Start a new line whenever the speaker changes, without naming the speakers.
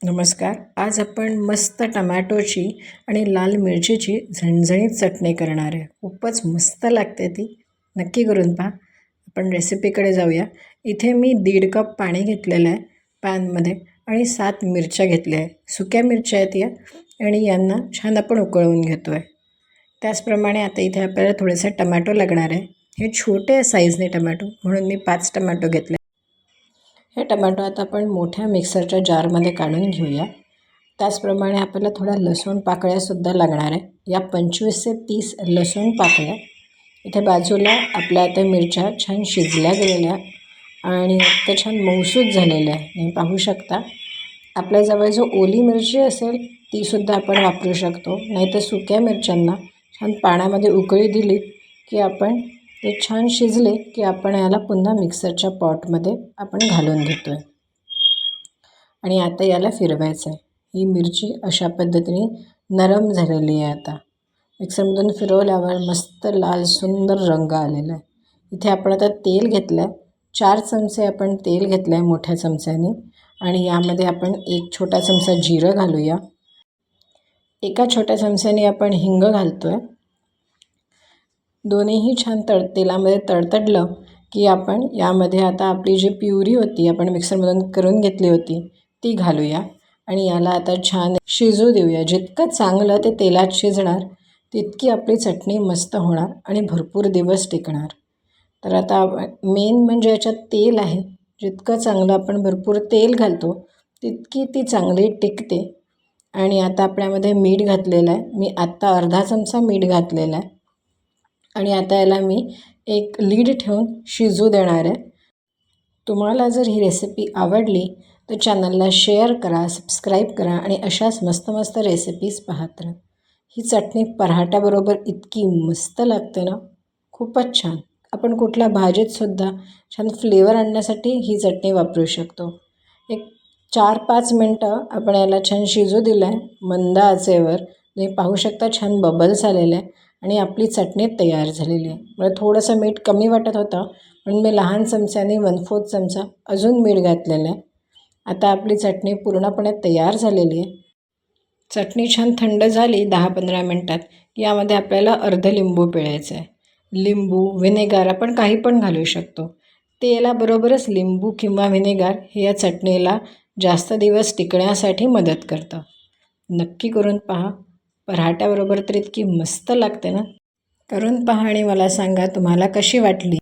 नमस्कार. आज आपण मस्त टमॅटोची आणि लाल मिरचीची झणझणीत चटणी करणार आहे. खूपच मस्त लागते ती. नक्की करून पहा. आपण रेसिपीकडे जाऊया. इथे मी दीड कप पाणी घेतलेलं आहे पॅनमध्ये आणि सात मिरच्या घेतल्या आहे सुक्या मिरच्या आहेत या आणि यांना छान आपण उकळवून घेतो आहे त्याचप्रमाणे आता इथे आपल्याला थोडेसे टमॅटो लागणार आहे. हे छोटे साईजने टमॅटो म्हणून मी पाच टमॅटो घेतले हे टमॅटो आता आपण मोठ्या मिक्सरच्या जारमध्ये काढून घेऊया. त्याचप्रमाणे आपल्याला थोड्या लसूण पाकळ्यासुद्धा लागणार आहे. या पंचवीस ते तीस लसूण पाकळ्या. इथे बाजूला आपल्या आता मिरच्या छान शिजल्या गेलेल्या आणि त्या छान मऊसूद झालेल्या आहे. तुम्ही पाहू शकता. आपल्याजवळ जो ओली मिरची असेल तीसुद्धा आपण वापरू शकतो. नाहीतर सुक्या मिरच्यांना छान पाण्यामध्ये उकळी दिली की आपण ते छान शिजले की आपण याला पुन्हा मिक्सरच्या पॉटमध्ये आपण घालून घेतो आहे आणि आता याला फिरवायचं आहे ही मिरची अशा पद्धतीने नरम झालेली आहे आता. मिक्सरमधून फिरवल्यावर मस्त लाल सुंदर रंग आलेला आहे. इथे आपण आता तेल घेतलं आहे चार चमचे आपण तेल घेतलं आहे मोठ्या चमच्याने. आणि यामध्ये आपण एक छोटा चमचा जिरं घालूया. एका छोट्या चमच्याने आपण हिंग घालतो आहे दोन्हीही छान तड तेलामध्ये तडतडलं की आपण यामध्ये आता आपली जी प्युरी होती आपण मिक्सरमधून करून घेतली होती ती घालूया. आणि याला आता छान शिजू देऊया. जितकं चांगलं ते तेलात शिजणार तितकी आपली चटणी मस्त होणार आणि भरपूर दिवस टिकणार. तर आता मेन म्हणजे याच्यात तेल आहे. जितकं चांगलं आपण भरपूर तेल घालतो तितकी ती चांगली टिकते. आणि आता आपल्यामध्ये मीठ घातलेलं आहे. मी आत्ता अर्धा चमचा मीठ घातलेला आहे. आणि आता याला मी एक लीड ठेवून शिजू देणार आहे. तुम्हाला जर ही रेसिपी आवडली तर चॅनलला शेअर करा सबस्क्राईब करा आणि अशाच मस्त मस्त रेसिपीज पाहत राहा. ही चटणी पराठ्याबरोबर इतकी मस्त लागते ना. खूपच छान. आपण कुठल्या भाजीतसुद्धा छान फ्लेवर आणण्यासाठी ही चटणी वापरू शकतो. एक चार पाच मिनटं आपण याला छान शिजू दिलं आहे मंद आचेवर. तुम्ही पाहू शकता छान बबल्स आलेले. आहे आणि आपली चटणी तयार झालेली आहे. मला थोडंसं मीठ कमी वाटत होतं म्हणून मी लहान चमच्याने वन फोर्थ चमचा अजून मीठ घातलेलं आहे. आता आपली चटणी पूर्णपणे तयार झालेली आहे. चटणी छान थंड झाली दहा पंधरा मिनटात यामध्ये आपल्याला अर्ध लिंबू पिळायचं आहे लिंबू व्हिनेगार आपण काही पण घालू शकतो. तेलाबरोबरच लिंबू किंवा व्हिनेगार हे या चटणीला जास्त दिवस टिकण्यासाठी मदत करतं. नक्की करून पहा. पराठ्याबरोबर तर इतकी मस्त लागते ना. करून पहा आणि मला सांगा तुम्हाला कशी वाटली.